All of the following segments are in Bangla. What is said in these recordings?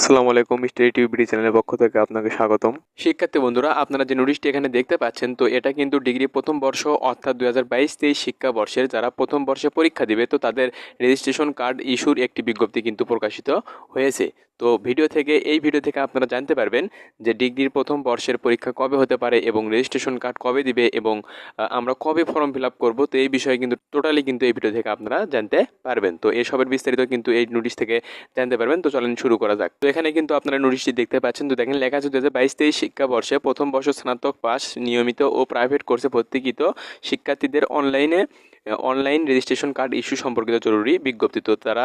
আসসালামু আলাইকুম, মিস্টার টিউবিডি চ্যানেলের পক্ষ থেকে আপনাকে স্বাগতম। শিক্ষার্থী বন্ধুরা, আপনারা যে নোটিশটি এখানে দেখতে পাচ্ছেন, তো এটা কিন্তু ডিগ্রি প্রথম বর্ষ অর্থাৎ দু হাজার বাইশ তেইশ শিক্ষাবর্ষের যারা প্রথম বর্ষে পরীক্ষা দিবে, তো তাদের রেজিস্ট্রেশন কার্ড ইস্যুর একটি বিজ্ঞপ্তি কিন্তু প্রকাশিত হয়েছে। তো ভিডিও থেকে, এই ভিডিও থেকে আপনারা জানতে পারবেন যে ডিগ্রির প্রথম বর্ষের পরীক্ষা কবে হতে পারে এবং রেজিস্ট্রেশন কার্ড কবে দিবে এবং আমরা কবে ফর্ম ফিল আপ করব, তো এই বিষয়ে কিন্তু টোটালি কিন্তু এই ভিডিও থেকে আপনারা জানতে পারবেন। তো এসবের বিস্তারিত কিন্তু এই নোটিশ থেকে জানতে পারবেন। তো চলেন শুরু করা যাক। তো এখানে কিন্তু আপনারা নোটিশটি দেখতে পাচ্ছেন। তো দেখেন, লেখা আছে দু হাজার বাইশ তেইশ শিক্ষাবর্ষে প্রথম বর্ষ স্নাতক পাস নিয়মিত ও প্রাইভেট কোর্সে ভর্তিকৃত শিক্ষার্থীদের অনলাইনে অনলাইন রেজিস্ট্রেশন কার্ড ইস্যু সম্পর্কিত জরুরি। বিজ্ঞপ্তি তো তারা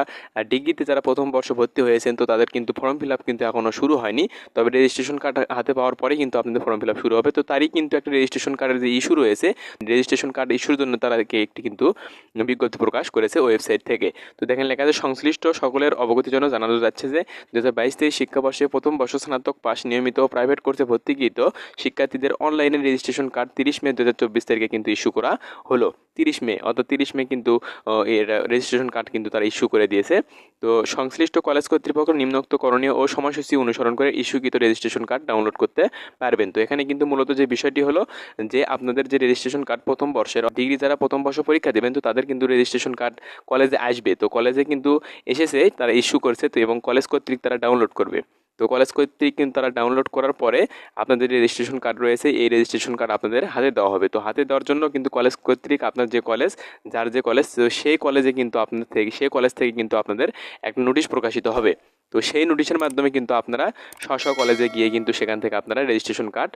ডিগ্রিতে যারা প্রথম বর্ষ ভর্তি হয়েছেন, তো তাদের কিন্তু ফর্ম ফিল আপ কিন্তু এখনও শুরু হয়নি। তবে রেজিস্ট্রেশন কার্ড হাতে পাওয়ার পরে কিন্তু আপনাদের ফর্ম ফিল আপ শুরু হবে। তো তারই কিন্তু একটা রেজিস্ট্রেশন কার্ডের যে ইস্যু রয়েছে রেজিস্ট্রেশন কার্ড ইস্যুর জন্য তারা একটি কিন্তু বিজ্ঞপ্তি প্রকাশ করেছে ওয়েবসাইট থেকে। তো দেখেন, লেখা আছে, সংশ্লিষ্ট সকলের অবগতির জন্য জানানো যাচ্ছে যে দু হাজার বাইশ তেইশ শিক্ষাবর্ষে প্রথম বর্ষ স্নাতক পাস নিয়মিত প্রাইভেট কোর্সে ভর্তিকৃত শিক্ষার্থীদের অনলাইনে রেজিস্ট্রেশন কার্ড তিরিশ মে দু হাজার চব্বিশ তারিখে কিন্তু ইস্যু করা হলো। তিরিশ মে অর্থাৎ তিরিশ মে কিন্তু এর রেজিস্ট্রেশন কার্ড কিন্তু তারা ইস্যু করে দিয়েছে। তো সংশ্লিষ্ট কলেজ কর্তৃপক্ষ নিম্নোক্ত করণীয় ও সময়সূচি অনুসরণ করে ইস্যুকৃত রেজিস্ট্রেশন কার্ড ডাউনলোড করতে পারবেন। তো এখানে কিন্তু মূলত যে বিষয়টি হলো যে আপনাদের যে রেজিস্ট্রেশন কার্ড প্রথম বর্ষের ডিগ্রি যারা প্রথম বর্ষ পরীক্ষা দেবেন, তো তাদের কিন্তু রেজিস্ট্রেশন কার্ড কলেজে আসবে। তো কলেজে কিন্তু এসেছে, তারা ইস্যু করছে, তো এবং কলেজ কর্তৃক তারা ডাউনলোড করবে। তো কলেজ কর্তৃক কিন্তু তারা ডাউনলোড করার পরে আপনাদের যে রেজিস্ট্রেশন কার্ড রয়েছে, এই রেজিস্ট্রেশন কার্ড আপনাদের হাতে দেওয়া হবে। তো হাতে দেওয়ার জন্য কিন্তু কলেজ কর্তৃক আপনার যে কলেজ যার যে কলেজ সেই কলেজে কিন্তু আপনাদের থেকে, সেই কলেজ থেকে কিন্তু আপনাদের একটা নোটিশ প্রকাশিত হবে। তো সেই নোটিশের মাধ্যমে কিন্তু আপনারা স্ব কলেজে গিয়ে কিন্তু সেখান থেকে আপনারা রেজিস্ট্রেশন কার্ড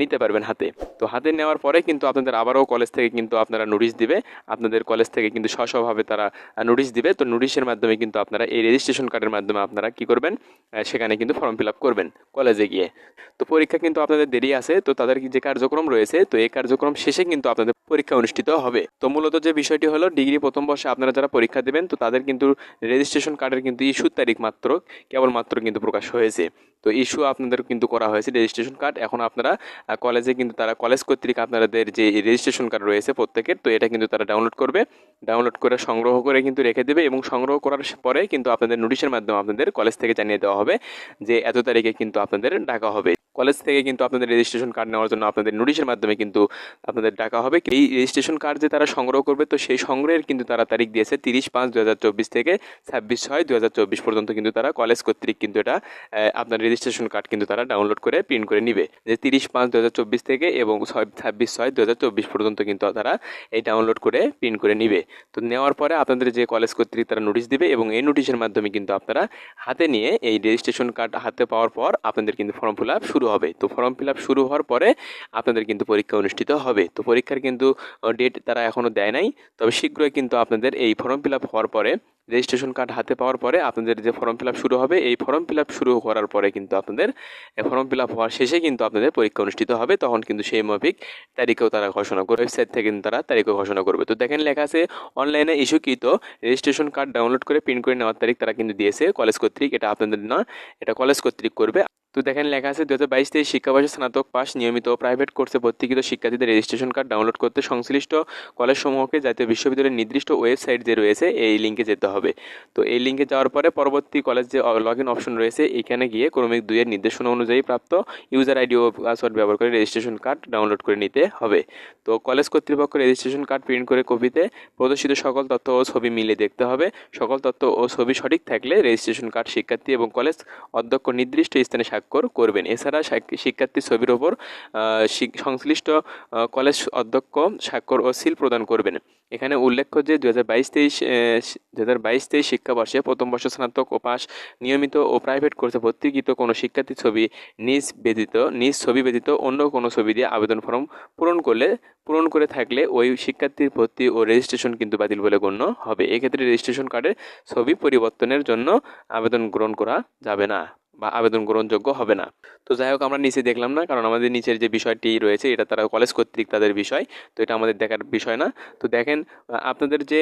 নিতে পারবেন হাতে। তো হাতে নেওয়ার পরে কিন্তু আপনাদের আবারও কলেজ থেকে কিন্তু আপনারা নোটিশ দিবে। আপনাদের কলেজ থেকে কিন্তু স্ব স্বভাবে তারা নোটিশ দিবে। তো নোটিশের মাধ্যমে কিন্তু আপনারা এই রেজিস্ট্রেশন কার্ডের মাধ্যমে আপনারা কি করবেন? সেখানে কিন্তু ফর্ম ফিল আপ করবেন কলেজে গিয়ে। তো পরীক্ষা কিন্তু আপনাদের দেরি আছে। তো তাদের যে কার্যক্রম রয়েছে, তো এই কার্যক্রম শেষে কিন্তু আপনাদের পরীক্ষা অনুষ্ঠিত হবে। তো মূলত যে বিষয়টি হলো, ডিগ্রি প্রথম বর্ষে আপনারা যারা পরীক্ষা দেবেন, তো তাদের কিন্তু রেজিস্ট্রেশন কার্ডের কিন্তু ইস্যুর তারিখ মাত্র। কেবলমাত্র কিন্তু প্রকাশ হয়েছে। তো ইস্যু আপনাদের কিন্তু করা হয়েছে রেজিস্ট্রেশন কার্ড এখন আপনারা কলেজে কিন্তু তারা কলেজ কর্তৃক আপনাদের যে রেজিস্ট্রেশন কার্ড রয়েছে প্রত্যেকের, তো এটা কিন্তু তারা ডাউনলোড করবে। ডাউনলোড করে সংগ্রহ করে কিন্তু রেখে দেবে এবং সংগ্রহ করার পরে কিন্তু আপনাদের নোটিশের মাধ্যমে আপনাদের কলেজ থেকে জানিয়ে দেওয়া হবে যে এত তারিখে কিন্তু আপনাদের ডাকা হবে। কলেজ থেকে কিন্তু আপনাদের রেজিস্ট্রেশন কার্ড নেওয়ার জন্য আপনাদের নোটিশের মাধ্যমে কিন্তু আপনাদের ডাকা হবে। এই রেজিস্ট্রেশন কার্ড যে তারা সংগ্রহ করবে, তো সেই সংগ্রহের কিন্তু তারা তারিখ দিয়েছে তিরিশ পাঁচ দু হাজার চব্বিশ থেকে ছাব্বিশ ছয় দু হাজার চব্বিশ পর্যন্ত কিন্তু তারা কলেজ কর্তৃক কিন্তু এটা আপনার রেজিস্ট্রেশন কার্ড কিন্তু তারা ডাউনলোড করে প্রিন্ট করে নিবে। যে তিরিশ পাঁচ দু হাজার চব্বিশ থেকে এবং ছয়, ছাব্বিশ ছয় দু হাজার চব্বিশ পর্যন্ত কিন্তু তারা এই ডাউনলোড করে প্রিন্ট করে নিবে। তো নেওয়ার পরে আপনাদের যে কলেজ কর্তৃক তারা নোটিশ দিবে এবং এই নোটিশের মাধ্যমে কিন্তু আপনারা হাতে নিয়ে এই রেজিস্ট্রেশন কার্ড হাতে পাওয়ার পর আপনাদের কিন্তু ফর্ম ফিল আপ শুরু হবে। তো ফর্ম ফিল আপ শুরু হওয়ার পরে আপনাদের কিন্তু পরীক্ষা অনুষ্ঠিত হবে। তো পরীক্ষার কিন্তু ডেট তারা এখনও দেয় নাই। তবে শীঘ্রই কিন্তু আপনাদের এই ফর্ম ফিল আপ হওয়ার পরে রেজিস্ট্রেশন কার্ড হাতে পাওয়ার পরে আপনাদের যে ফর্ম ফিল আপ শুরু হবে, এই ফর্ম ফিল আপ শুরু করার পরে কিন্তু আপনাদের ফর্ম ফিল আপ হওয়ার শেষে কিন্তু আপনাদের পরীক্ষা অনুষ্ঠিত হবে। তখন কিন্তু সেই মাফিক তারিখেও তারা ঘোষণা করবে ওয়েবসাইট থেকে কিন্তু তারা তারিখও ঘোষণা করবে। তো দেখেন লেখা আছে অনলাইনে ইস্যুকৃত রেজিস্ট্রেশন কার্ড ডাউনলোড করে প্রিন্ট করে নেওয়ার তারিখ তারা কিন্তু দিয়েছে। কলেজ কর্তৃক, এটা আপনাদের না এটা কলেজ কর্তৃক করবে। তো দেখেন লেখা আছে দু হাজার বাইশ তেইশ শিক্ষাবর্ষে স্নাতক পাস নিয়মিত প্রাইভেট কোর্সে ভর্তিকৃত শিক্ষার্থীদের রেজিস্ট্রেশন কার্ড ডাউনলোড করতে সংশ্লিষ্ট কলেজ সমূহকে জাতীয় বিশ্ববিদ্যালয়ের নির্দিষ্ট ওয়েবসাইট যে রয়েছে, এই লিঙ্কে যেতে হবে। তো এই লিঙ্কে যাওয়ার পরে পরবর্তী কলেজ যে লগ ইন অপশন রয়েছে, এখানে গিয়ে ক্রমিক দুইয়ের নির্দেশনা অনুযায়ী প্রাপ্ত ইউজার আইডি ও পাসওয়ার্ড ব্যবহার করে রেজিস্ট্রেশন কার্ড ডাউনলোড করে নিতে হবে। তো কলেজ কর্তৃপক্ষ রেজিস্ট্রেশন কার্ড প্রিন্ট করে কপিতে প্রদর্শিত সকল তথ্য ও ছবি মিলে দেখতে হবে। সকল তথ্য ও ছবি সঠিক থাকলে রেজিস্ট্রেশন কার্ড শিক্ষার্থী এবং কলেজ অধ্যক্ষ নির্দিষ্ট স্থানে স্বাক্ষর করবেন। এছাড়া শাক- শিক্ষার্থী ছবির ওপর সংশ্লিষ্ট কলেজ অধ্যক্ষ স্বাক্ষর ও সিল প্রদান করবেন। এখানে উল্লেখ্য যে দু হাজার বাইশ তেইশ দু হাজার বাইশ তেইশ শিক্ষাবর্ষে প্রথম বর্ষ স্নাতক ও পাস নিয়মিত ও প্রাইভেট কোর্সে ভর্তিকৃত কোনো শিক্ষার্থী ছবি নিজ ব্যতীত, নিজ ছবি ব্যতীত অন্য কোনো ছবি দিয়ে আবেদন ফর্ম পূরণ করলে, পূরণ করে থাকলে ওই শিক্ষার্থীর ভর্তি ও রেজিস্ট্রেশন কিন্তু বাতিল বলে গণ্য হবে। এক্ষেত্রে রেজিস্ট্রেশন কার্ডের ছবি পরিবর্তনের জন্য আবেদন গ্রহণ করা যাবে না। বা আবেদন গ্রহণযোগ্য হবে না। তো যাই হোক, আমরা নিচে দেখলাম না, কারণ আমাদের নিচের যে বিষয়টি রয়েছে, এটা তারা কলেজ কর্তৃক তাদের বিষয়, তো এটা আমাদের দেখার বিষয় না। তো দেখেন আপনাদের যে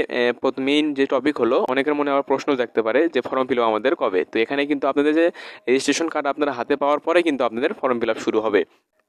মেইন যে টপিক হলো, অনেকের মনে আবার প্রশ্ন জাগতে পারে যে ফর্ম ফিল আমাদের কবে? তো এখানে কিন্তু আপনাদের যে রেজিস্ট্রেশন কার্ড আপনারা হাতে পাওয়ার পরে কিন্তু আপনাদের ফর্ম ফিল শুরু হবে।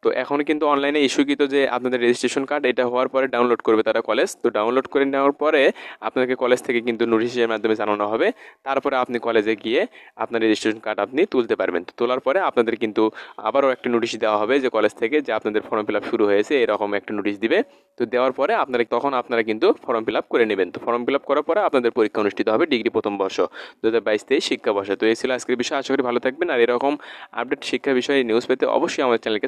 তো এখন কিন্তু অনলাইনে ইস্যুকৃত যে আপনাদের রেজিস্ট্রেশন কার্ড এটা হওয়ার পরে ডাউনলোড করবে তারা কলেজ তো ডাউনলোড করে নেওয়ার পরে আপনাকে কলেজ থেকে কিন্তু নোটিশের মাধ্যমে জানানো হবে। তারপরে আপনি কলেজে গিয়ে আপনার রেজিস্ট্রেশন কার্ড আপনি তুলতে পারবেন। তো তোলার পরে আপনাদের কিন্তু আবারও একটা নোটিশ দেওয়া হবে যে কলেজ থেকে যে আপনাদের ফর্ম ফিল আপ শুরু হয়েছে, এরকম একটা নোটিশ দিবে। তো দেওয়ার পরে আপনারা তখন আপনারা কিন্তু ফর্ম ফিল আপ করে নেবেন। তো ফর্ম ফিল আপ করার পরে আপনাদের পরীক্ষা অনুষ্ঠিত হবে ডিগ্রি প্রথম বর্ষ দু হাজার বাইশ তেইশ শিক্ষাবর্ষে তো এই ছিল আজকের বিষয়। আশা করি ভালো থাকবেন। আর এরকম আপডেট শিক্ষা বিষয়ে নিউজ পেতে অবশ্যই আমার চ্যানেলকে